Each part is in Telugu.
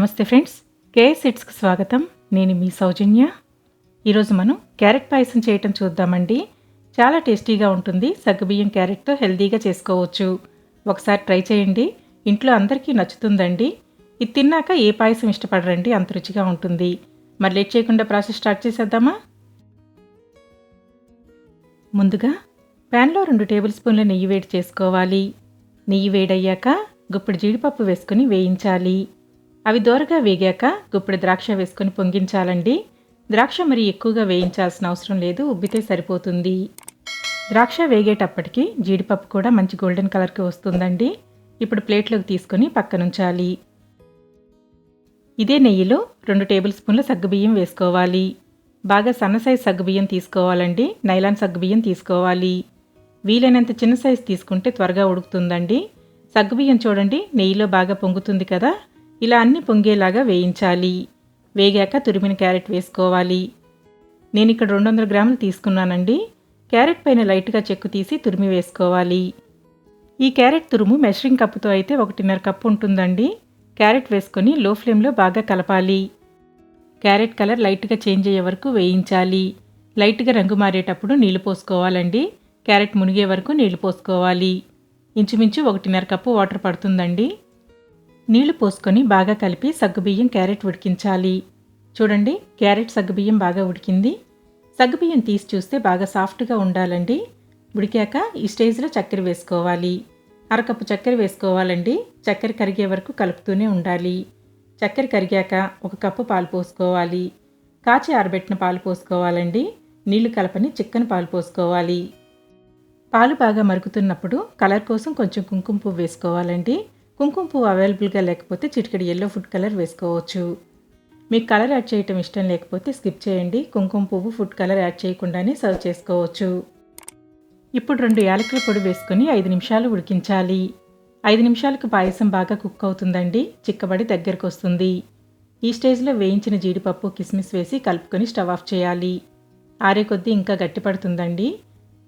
నమస్తే ఫ్రెండ్స్. కేఎస్ సిట్స్కి స్వాగతం. నేను మీ సౌజన్య. ఈరోజు మనం క్యారెట్ పాయసం చేయటం చూద్దామండి. చాలా టేస్టీగా ఉంటుంది. సగ్గుబియ్యం క్యారెట్తో హెల్తీగా చేసుకోవచ్చు. ఒకసారి ట్రై చేయండి. ఇంట్లో అందరికీ నచ్చుతుందండి. ఇది తిన్నాక ఏ పాయసం ఇష్టపడరండి? అంత రుచిగా ఉంటుంది. మరి లేట్ చేయకుండా ప్రాసెస్ స్టార్ట్ చేసేద్దామా? ముందుగా ప్యాన్లో రెండు టేబుల్ స్పూన్ల నెయ్యి వేడి చేసుకోవాలి. నెయ్యి వేడయ్యాక గుప్పిడి జీడిపప్పు వేసుకుని వేయించాలి. అవి దోరగా వేగాక గుప్పిడి ద్రాక్ష వేసుకొని పొంగించాలండి. ద్రాక్ష మరి ఎక్కువగా వేయించాల్సిన అవసరం లేదు ఉబ్బితే సరిపోతుంది. ద్రాక్ష వేగేటప్పటికి జీడిపప్పు కూడా మంచి గోల్డెన్ కలర్కి వస్తుందండి. ఇప్పుడు ప్లేట్లోకి తీసుకొని పక్కనుంచాలి. ఇదే నెయ్యిలో రెండు టేబుల్ స్పూన్ల సగ్గుబియ్యం వేసుకోవాలి. బాగా సన్న సైజ్ సగ్గుబియ్యం తీసుకోవాలండి. నైలాన్ సగ్గుబియ్యం తీసుకోవాలి. వీలైనంత చిన్న సైజ్ తీసుకుంటే త్వరగా ఉడుకుతుందండి. సగ్గుబియ్యం చూడండి నెయ్యిలో బాగా పొంగుతుంది కదా. ఇలా అన్ని పొంగేలాగా వేయించాలి. వేగాక తురిమిన క్యారెట్ వేసుకోవాలి. నేను ఇక్కడ రెండు వందల గ్రాములు తీసుకున్నానండి. క్యారెట్ పైన లైట్గా చెక్కు తీసి తురిమి వేసుకోవాలి. ఈ క్యారెట్ తురుము మెషరింగ్ కప్పుతో అయితే ఒకటిన్నర కప్పు ఉంటుందండి. క్యారెట్ వేసుకొని లో ఫ్లేమ్లో బాగా కలపాలి. క్యారెట్ కలర్ లైట్గా చేంజ్ అయ్యే వరకు వేయించాలి. లైట్గా రంగు మారేటప్పుడు నీళ్ళు పోసుకోవాలండి. క్యారెట్ మునిగే వరకు నీళ్ళు పోసుకోవాలి. ఇంచుమించు ఒకటిన్నర కప్పు వాటర్ పడుతుందండి. నీళ్ళు పోసుకొని బాగా కలిపి సగ్గుబియ్యం క్యారెట్ ఉడికించాలి. చూడండి క్యారెట్ సగ్గుబియ్యం బాగా ఉడికింది. సగ్గుబియ్యం తీసి చూస్తే బాగా సాఫ్ట్గా ఉండాలండి. ఉడికాక ఈ స్టేజ్లో చక్కెర వేసుకోవాలి. అరకప్పు చక్కెర వేసుకోవాలండి. చక్కెర కరిగే వరకు కలుపుతూనే ఉండాలి. చక్కెర కరిగాక ఒక కప్పు పాలు పోసుకోవాలి. కాచి ఆరబెట్టిన పాలు పోసుకోవాలండి. నీళ్ళు కలపని చిక్కని పాలు పోసుకోవాలి. పాలు బాగా మరుగుతున్నప్పుడు కలర్ కోసం కొంచెం కుంకుమ పువ్వు వేసుకోవాలండి. కుంకుమ పువ్వు అవైలబుల్గా లేకపోతే చిటికెడు ఎల్లో ఫుడ్ కలర్ వేసుకోవచ్చు. మీకు కలర్ యాడ్ చేయటం ఇష్టం లేకపోతే స్కిప్ చేయండి. కుంకుమ పువ్వు ఫుడ్ కలర్ యాడ్ చేయకుండానే సర్వ్ చేసుకోవచ్చు. ఇప్పుడు రెండు యాలకుల పొడి వేసుకొని ఐదు నిమిషాలు ఉడికించాలి. ఐదు నిమిషాలకు పాయసం బాగా కుక్ అవుతుందండి. చిక్కబడి దగ్గరకు వస్తుంది. ఈ స్టేజ్లో వేయించిన జీడిపప్పు కిస్మిస్ వేసి కలుపుకొని స్టవ్ ఆఫ్ చేయాలి. ఆరే కొద్దీ ఇంకా గట్టిపడుతుందండి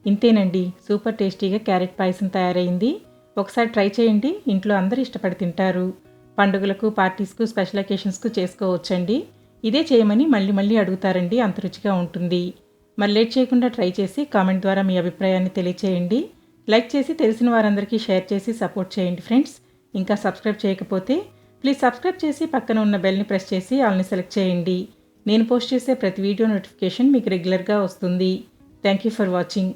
ఇంతేనండి. సూపర్ టేస్టీగా క్యారెట్ పాయసం తయారైంది. ఒకసారి ట్రై చేయండి. ఇంట్లో అందరూ ఇష్టపడి తింటారు. పండుగలకు పార్టీస్కు స్పెషల్ అకేషన్స్కు చేసుకోవచ్చండి. ఇదే చేయమని మళ్ళీ మళ్ళీ అడుగుతారండి. అంత రుచిగా ఉంటుంది. మరి లేట్ చేయకుండా ట్రై చేసి కామెంట్ ద్వారా మీ అభిప్రాయాన్ని తెలియచేయండి. లైక్ చేసి తెలిసిన వారందరికీ షేర్ చేసి సపోర్ట్ చేయండి ఫ్రెండ్స్. ఇంకా సబ్స్క్రైబ్ చేయకపోతే ప్లీజ్ సబ్స్క్రైబ్ చేసి పక్కన ఉన్న బెల్ని ప్రెస్ చేసి ఆల్ని సెలెక్ట్ చేయండి. నేను పోస్ట్ చేసే ప్రతి వీడియో నోటిఫికేషన్ మీకు రెగ్యులర్గా వస్తుంది. Thank you for watching.